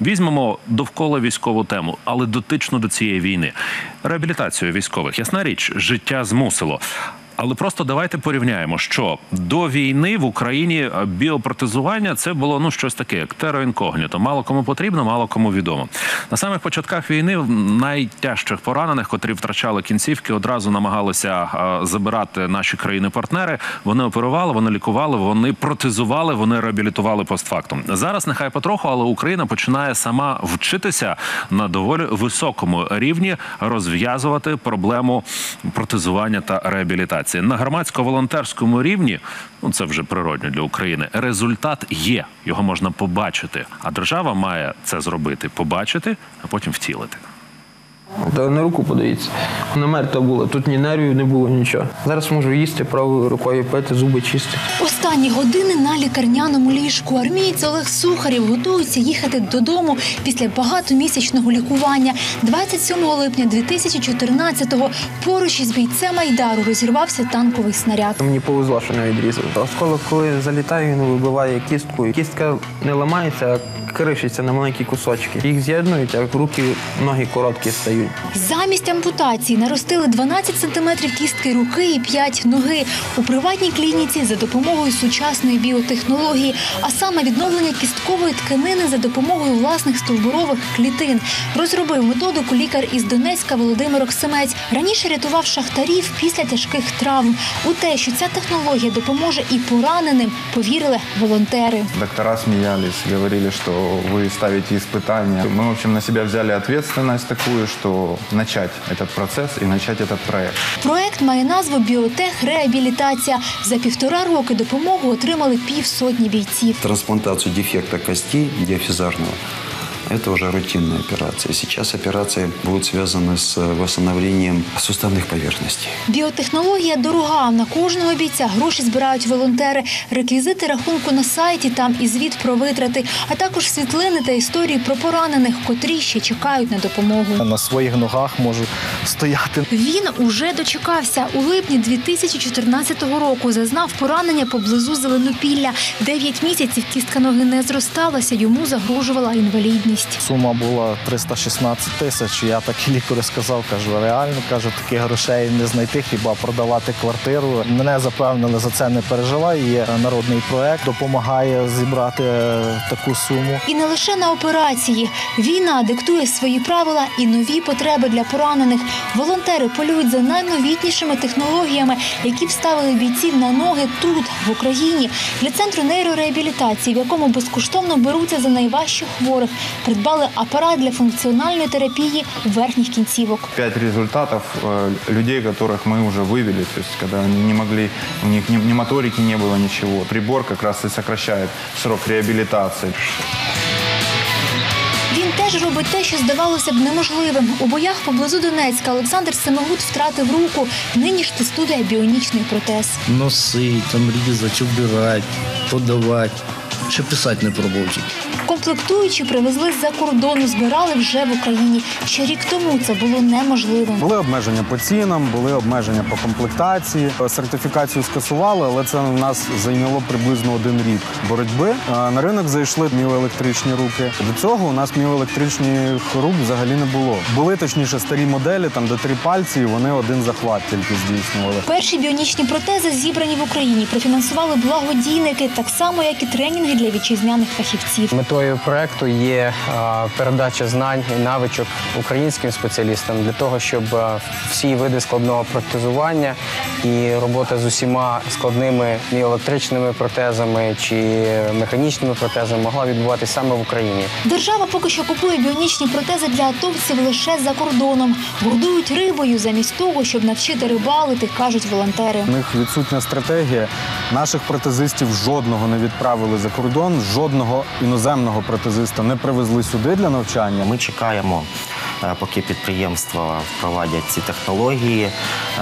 Візьмемо довкола військову тему, але дотично до цієї війни. Реабілітацію військових. Ясна річ, життя змусило. Але просто давайте порівняємо, що до війни в Україні е, біопротезування це було ну щось таке, як тероінкогніто. Мало кому потрібно, мало кому відомо. На самих початках війни найтяжчих поранених, котрі втрачали кінцівки, одразу намагалися е, забирати наші країни-партнери. Вони оперували, вони лікували, вони протезували, вони реабілітували постфактум. Зараз нехай потроху, але Україна починає сама вчитися на доволі високому рівні розв'язувати проблему протезування та реабілітації на громадсько-волонтерському рівні. Ну це вже природньо для України. Результат є, його можна побачити. А держава має це зробити, побачити, а потім втілити. Та на руку подивіться. Вона мертва була. Тут ні нервів не було, нічого. Зараз можу їсти правою рукою пити, зуби чистити. Останні години на лікарняному ліжку армієць Олег Сухарів готується їхати додому після багатомісячного лікування. 27 липня 2014-го поруч із бійцем Айдару розірвався танковий снаряд. Мені повезло, що не відрізали. Осколок, коли залітає, він вибиває кістку. Кістка не ламається, а кришиться на маленькі кусочки. Їх з'єднують, а руки, ноги короткі стають. Замість ампутації наростили 12 сантиметрів кістки руки і 5 ноги у приватній клініці за допомогою сучасної біотехнології, а саме відновлення кісткової тканини за допомогою власних стовбурових клітин. Розробив методику лікар із Донецька Володимир Оксимець. Раніше рятував шахтарів після тяжких травм. У те, що ця технологія допоможе і пораненим, повірили волонтери. Доктора смеялись, говорили, что вы ставите испытания. Мы, в общем, на себя взяли ответственность такую, что начать этот процесс и начать этот проект. Проект має назву Біотех реабілітація. За півтора роки допомогу отримали півсотні бійців. Трансплантацію дефекта костей диафизарного. Это уже рутинная операция. Сейчас операции будут связаны с восстановлением суставных поверхностей. Біотехнологія дорога. На кожного бійця гроші збирають волонтери. Реквізити рахунку на сайті, там і звіт про витрати, а також світлини та історії про поранених, котрі ще чекають на допомогу. на своїх ногах можу стояти. Він уже дочекався. У липні 2014 року зазнав поранення поблизу Зеленопілля. Дев'ять місяців кістка ноги не зросталася, йому загрожувала інвалідність. Сума була 316 тисяч. Я так і лікарю сказав, кажу, реально кажу, таких грошей не знайти, хіба продавати квартиру. Мене запевнили за це не переживай. Є народний проект, допомагає зібрати е, таку суму. І не лише на операції. Війна диктує свої правила і нові потреби для поранених. Волонтери полюють за найновітнішими технологіями, які вставили бійців на ноги тут, в Україні. Для центру нейрореабілітації, в якому безкоштовно беруться за найважчих хворих, придбали апарат для функціональної терапії верхніх кінцівок. Пять результатов э, людей, которых мы уже вывели, то есть когда они не могли, у них ни, ни моторики не было, ничего. Прибор как раз и сокращает срок реабилитации. Він теж робить те, що здавалося б неможливим. У боях поблизу Донецька Олександр Семигут втратив руку. Нині ж тестує біонічний протез. носить, там різати, убирати, подавати. Ще писати не пробував тільки. Комплектуючі привезли з-за кордону, збирали вже в Україні. Ще рік тому це було неможливим. Були обмеження по цінам, були обмеження по комплектації. Сертифікацію скасували, але це у нас зайняло приблизно один рік боротьби. На ринок зайшли міоелектричні руки. До цього у нас міоелектричних рук взагалі не було. Були точніше старі моделі, там де три пальці, і вони один захват тільки здійснювали. Перші біонічні протези зібрані в Україні. Профінансували благодійники, так само як і тренінги для вітчизняних фахівців. Метою проекту є е, передача знань і навичок українським спеціалістам для того, щоб е, всі види складного протезування і робота з усіма складними міоелектричними протезами чи механічними протезами могла відбуватися саме в Україні. Держава поки що купує біонічні протези для атовців лише за кордоном. Годують рибою замість того, щоб навчити рибалити, кажуть волонтери. У них відсутня стратегія. Наших протезистів жодного не відправили за кордон, жодного іноземного протезиста не привезли сюди для навчання. Ми чекаємо поки підприємства впровадять ці технології,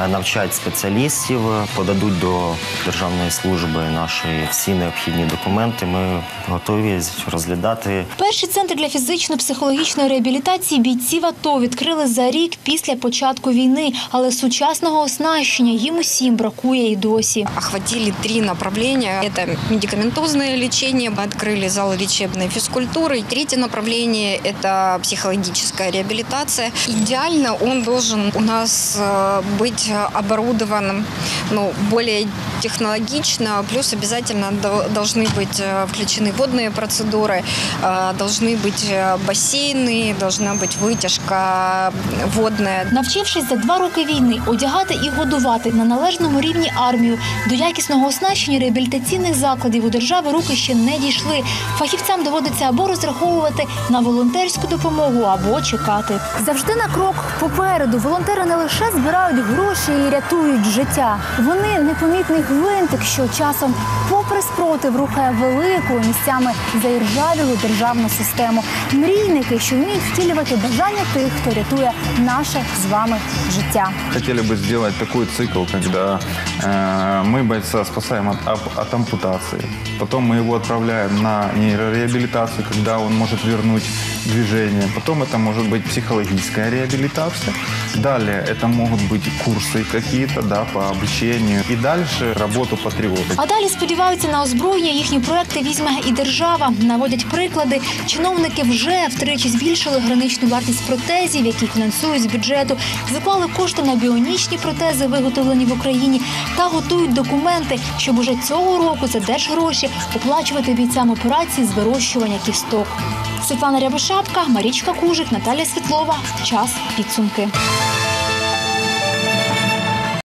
е, навчать спеціалістів, подадуть до державної служби наші всі необхідні документи. Ми готові розглядати Перший центр для фізично-психологічної реабілітації бійців АТО відкрили за рік після початку війни, але сучасного оснащення їм усім бракує і досі. Охватили три направления. Это медикаментозное лечение. Мы открыли зал лечебной физкультуры. И третье направление – это психологическая реабилитация. Идеально он должен у нас э, быть оборудован ну, более технологично. Плюс обязательно до- должны быть э, включены водные процедуры, э, должны быть э, бассейны, должна быть вытяжка водная. Навчившись за два роки війни одягати і годувати на належному рівні армію, до якісного оснащення реабілітаційних закладів у держави руки ще не дійшли. Фахівцям доводиться або розраховувати на волонтерську допомогу, або чекати. Завжди на крок попереду волонтери не лише збирають гроші і рятують життя. Вони непомітний гвинтик, що часом, попри спротив, рухає велику місцями заіржавілу державну систему. Мрійники, що вміють втілювати бажання тих, хто рятує наше з вами життя. Хотели бы сделать такой цикл, когда э, мы бойца спасаем от, ап- от ампутации. Потом мы его отправляем на нейрореабилитацию, когда он может вернуть движение. Потом это может быть психологическая реабилитация. Далее это могут быть курсы какие-то да, по обучению. И дальше работу по тревоге. А далі сподіваються на озброєння. Їхні проекти візьме і держава. Наводять приклади. Чиновники вже втричі збільшили граничну вартість протезів, які фінансують з бюджету. Заклали кошти на біонічні протези, виготовлені в Україні, та готують документи, щоб уже цього року за держгроші оплачувати бійцям операції з вирощування кісток. Світлана Рябошапка, Марічка Кужик, Наталя Світлова. Час підсумки.